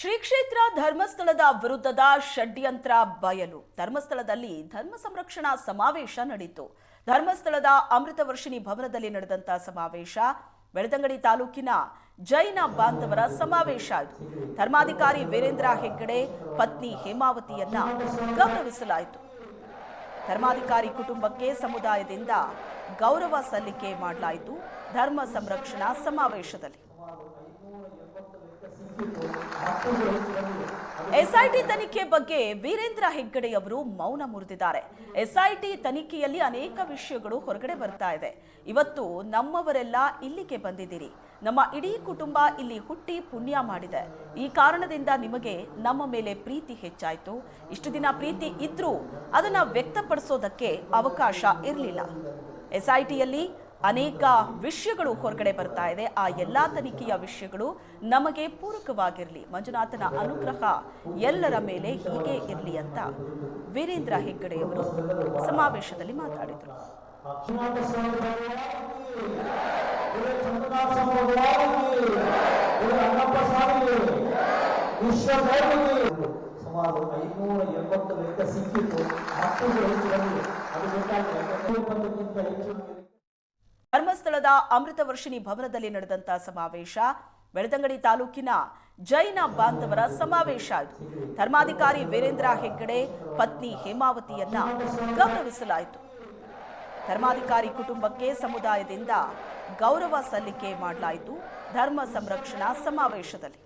ಶ್ರೀ ಕ್ಷೇತ್ರ ಧರ್ಮಸ್ಥಳದ ವಿರುದ್ಧದ ಷಡ್ಯಂತ್ರ ಬಯಲು. ಧರ್ಮಸ್ಥಳದಲ್ಲಿ ಧರ್ಮ ಸಂರಕ್ಷಣಾ ಸಮಾವೇಶ ನಡೆಯಿತು ಧರ್ಮಸ್ಥಳದ ಅಮೃತ ವರ್ಷಿಣಿ ಭವನದಲ್ಲಿ ನಡೆದಂತಹ ಸಮಾವೇಶ. ಬೆಳದಂಗಡಿ ತಾಲೂಕಿನ ಜೈನ ಬಾಂಧವರ ಸಮಾವೇಶ ಇದು. ಧರ್ಮಾಧಿಕಾರಿ ವೀರೇಂದ್ರ ಹೆಗ್ಗಡೆ, ಪತ್ನಿ ಹೇಮಾವತಿಯನ್ನ ಗೌರವಿಸಲಾಯಿತು. ಧರ್ಮಾಧಿಕಾರಿ ಕುಟುಂಬಕ್ಕೆ ಸಮುದಾಯದಿಂದ ಗೌರವ ಸಲ್ಲಿಕೆ ಮಾಡಲಾಯಿತು ಧರ್ಮ ಸಂರಕ್ಷಣಾ ಸಮಾವೇಶದಲ್ಲಿ. ಎಸ್ಐಟಿ ತನಿಖೆ ಬಗ್ಗೆ ವೀರೇಂದ್ರ ಹೆಗ್ಗಡೆ ಅವರು ಮೌನ ಮುರಿದಿದ್ದಾರೆ. ಎಸ್ಐಟಿ ತನಿಖೆಯಲ್ಲಿ ಅನೇಕ ವಿಷಯಗಳು ಹೊರಗಡೆ ಬರ್ತಾ ಇದೆ. ಇವತ್ತು ನಮ್ಮವರೆಲ್ಲ ಇಲ್ಲಿಗೆ ಬಂದಿದ್ದೀರಿ. ನಮ್ಮ ಇಡೀ ಕುಟುಂಬ ಇಲ್ಲಿ ಹುಟ್ಟಿ ಪುಣ್ಯ ಮಾಡಿದೆ. ಈ ಕಾರಣದಿಂದ ನಿಮಗೆ ನಮ್ಮ ಮೇಲೆ ಪ್ರೀತಿ ಹೆಚ್ಚಾಯಿತು. ಇಷ್ಟು ದಿನ ಪ್ರೀತಿ ಇದ್ರೂ ಅದನ್ನು ವ್ಯಕ್ತಪಡಿಸೋದಕ್ಕೆ ಅವಕಾಶ ಇರಲಿಲ್ಲ. ಎಸ್ಐಟಿಯಲ್ಲಿ ಅನೇಕ ವಿಷಯಗಳು ಹೊರಗಡೆ ಬರ್ತಾ ಇದೆ. ಆ ಎಲ್ಲಾ ತನಿಖೆಯ ವಿಷಯಗಳು ನಮಗೆ ಪೂರಕವಾಗಿರಲಿ. ಮಂಜುನಾಥನ ಅನುಗ್ರಹ ಎಲ್ಲರ ಮೇಲೆ ಹೀಗೆ ಇರಲಿ ಅಂತ ವೀರೇಂದ್ರ ಹೆಗ್ಗಡೆಯವರು ಸಮಾವೇಶದಲ್ಲಿ ಮಾತಾಡಿದರು. ಸುಮಾರು ಐನೂರ ಎಂಬತ್ತು ಸಿಕ್ಕಿತ್ತು. ಅದು ಹೆಚ್ಚು ಧರ್ಮಸ್ಥಳದ ಅಮೃತ ವರ್ಷಿಣಿ ಭವನದಲ್ಲಿ ನಡೆದಂತಹ ಸಮಾವೇಶ. ಬೆಳದಂಗಡಿ ತಾಲೂಕಿನ ಜೈನ ಬಾಂಧವರ ಸಮಾವೇಶ ಇದು. ಧರ್ಮಾಧಿಕಾರಿ ವೀರೇಂದ್ರ ಹೆಗ್ಗಡೆ, ಪತ್ನಿ ಹೇಮಾವತಿಯನ್ನ ಗೌರವಿಸಲಾಯಿತು. ಧರ್ಮಾಧಿಕಾರಿ ಕುಟುಂಬಕ್ಕೆ ಸಮುದಾಯದಿಂದ ಗೌರವ ಸಲ್ಲಿಕೆ ಮಾಡಲಾಯಿತು ಧರ್ಮ ಸಂರಕ್ಷಣಾ ಸಮಾವೇಶದಲ್ಲಿ.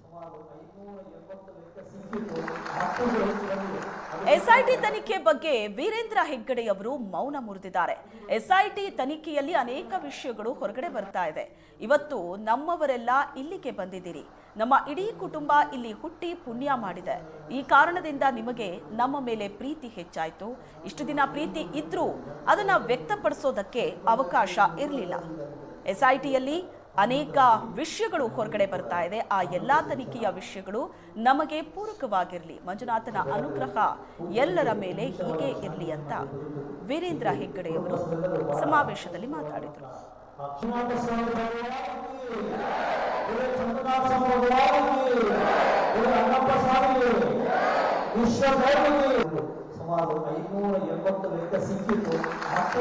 ಎಸ್ಐಟಿ ತನಿಖೆ ಬಗ್ಗೆ ವೀರೇಂದ್ರ ಹೆಗ್ಗಡೆ ಅವರು ಮೌನ ಮುರಿದಿದ್ದಾರೆ. ಎಸ್ಐಟಿ ತನಿಖೆಯಲ್ಲಿ ಅನೇಕ ವಿಷಯಗಳು ಹೊರಗಡೆ ಬರ್ತಾ ಇದೆ. ಇವತ್ತು ನಮ್ಮವರೆಲ್ಲ ಇಲ್ಲಿಗೆ ಬಂದಿದ್ದೀರಿ. ನಮ್ಮ ಇಡೀ ಕುಟುಂಬ ಇಲ್ಲಿ ಹುಟ್ಟಿ ಪುಣ್ಯ ಮಾಡಿದೆ. ಈ ಕಾರಣದಿಂದ ನಿಮಗೆ ನಮ್ಮ ಮೇಲೆ ಪ್ರೀತಿ ಹೆಚ್ಚಾಯಿತು. ಇಷ್ಟು ದಿನ ಪ್ರೀತಿ ಇದ್ರೂ ಅದನ್ನು ವ್ಯಕ್ತಪಡಿಸೋದಕ್ಕೆ ಅವಕಾಶ ಇರಲಿಲ್ಲ. ಎಸ್ಐಟಿಯಲ್ಲಿ ಅನೇಕ ವಿಷಯಗಳು ಹೊರಗಡೆ ಬರ್ತಾ ಇದೆ. ಆ ಎಲ್ಲಾ ತನಿಖೆಯ ವಿಷಯಗಳು ನಮಗೆ ಪೂರಕವಾಗಿರಲಿ. ಮಂಜುನಾಥನ ಅನುಗ್ರಹ ಎಲ್ಲರ ಮೇಲೆ ಹೀಗೆ ಇರಲಿ ಅಂತ ವೀರೇಂದ್ರ ಹೆಗ್ಗಡೆಯವರು ಸಮಾವೇಶದಲ್ಲಿ ಮಾತಾಡಿದರು. ಸುಮಾರು ಐನೂರ ಎಂಬತ್ತು ಸಿಕ್ಕಿತ್ತು. ಅದು